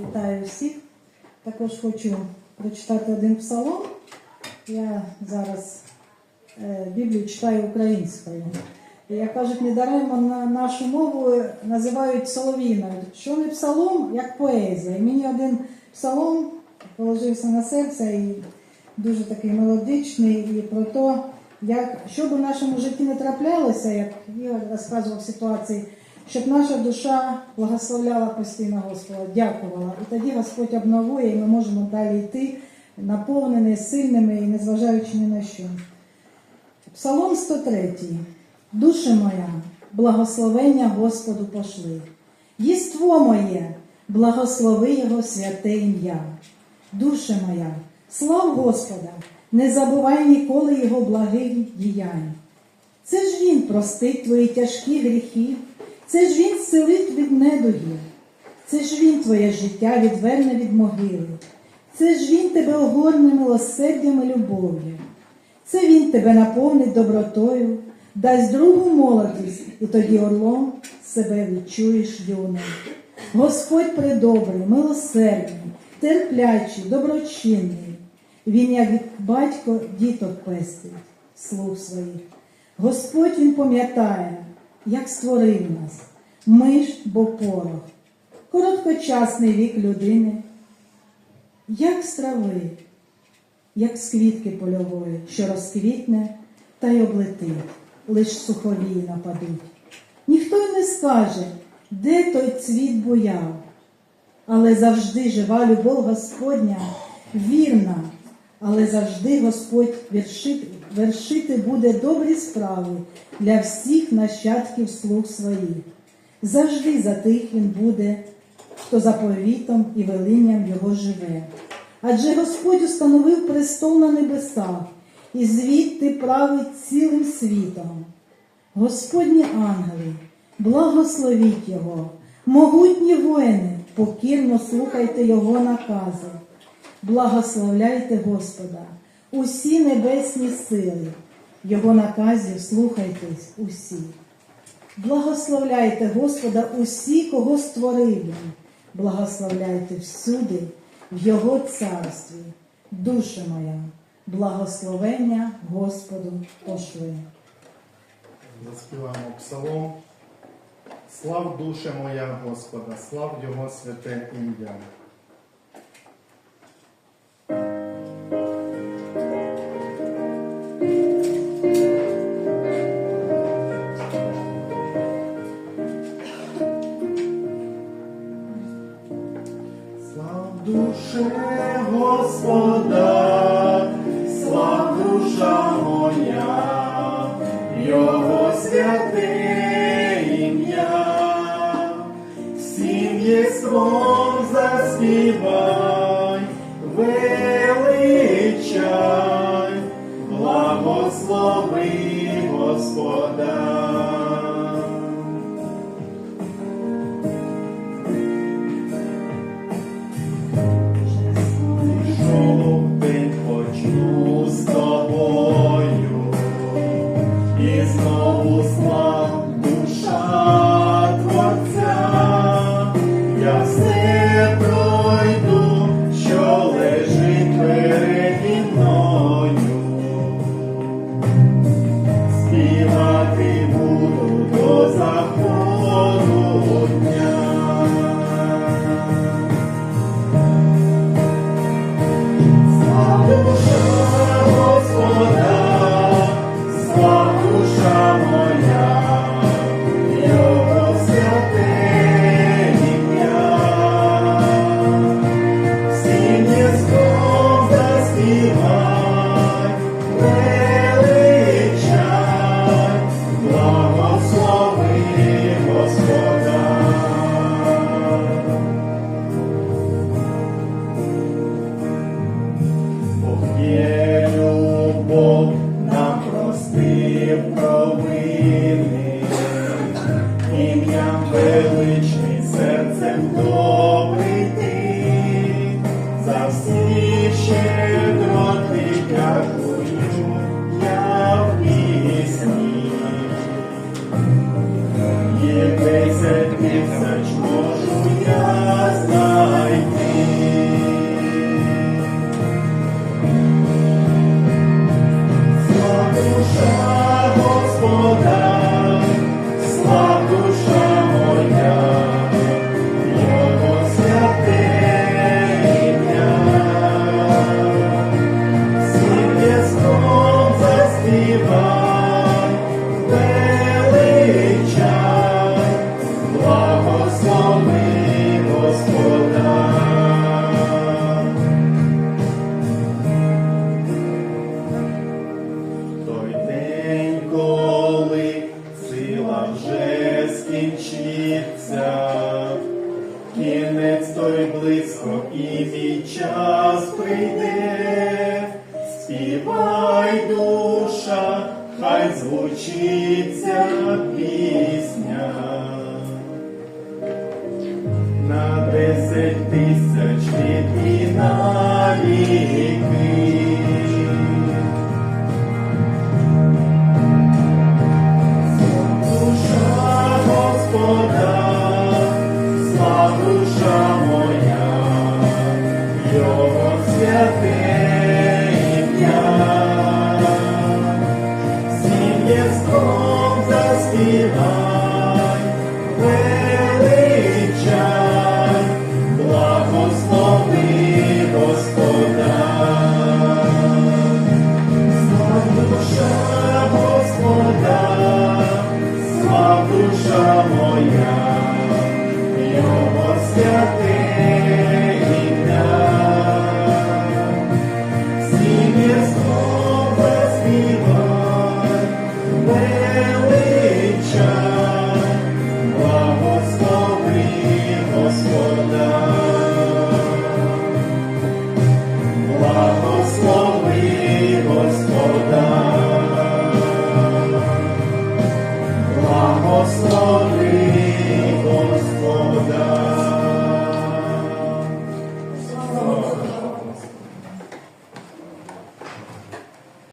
Вітаю всіх. Також хочу прочитати один псалом. Я зараз е, Біблію читаю українською. Як кажуть, недаремно на нашу мову називають солов'їною. Що не псалом, як поезія. І мені один псалом положився на серце і дуже такий мелодичний, і про те, що б у нашому житті не траплялося, як Ігор розказував ситуації, щоб наша душа благословляла постійно Господа, дякувала. І тоді Господь обновує, і ми можемо далі йти, наповнені сильними і незважаючи ні на що. Псалом 103. Душе моя, благословення Господу пошли. Єство моє, благослови Його святе ім'я. Душе моя, слав Господа, не забувай ніколи Його благих діянь. Це ж Він простить твої тяжкі гріхи, це ж Він зцілить від недугів, це ж Він твоє життя відверне від могили, це ж Він тебе огорне милосердям і любов'ю. Це він тебе наповнить добротою, дасть другу молодість, і тоді орлом себе відчуєш юним. Господь предобрий, милосердний, терплячий, доброчинний. Він, як батько, діток пестить, слуг своїх. Господь він пам'ятає, як створив нас. Ми ж бо порох, короткочасний вік людини, як з трави, як з квітки польової, що розквітне та й облетить, лиш суховії нападуть. Ніхто й не скаже, де той цвіт буяв, але завжди жива любов Господня, вірна, але завжди Господь вершити, вершити буде добрі справи для всіх нащадків слуг своїх. Завжди за тих він буде, хто заповітом і велінням його живе. Адже Господь установив престол на небесах і звідти править цілим світом. Господні ангели, благословіть Його, могутні воїни, покірно слухайте Його накази. Благословляйте Господа, усі небесні сили, Його наказів слухайтесь усі. Благословляйте Господа усі, кого створив Він. Благословляйте всюди, в Його царстві, душа моя, благословення Господу пошли. Заспіваємо псалом. Слав душе моя Господа, слав Його святе ім'я. Душе Господа, слав душа моя, Його святе ім'я, всім єством заспівай, величай, благослови Господа. Кінець той близько і мій час прийде. Співай, душа, хай звучиться пісня. На десять тисяч літ і душа моя.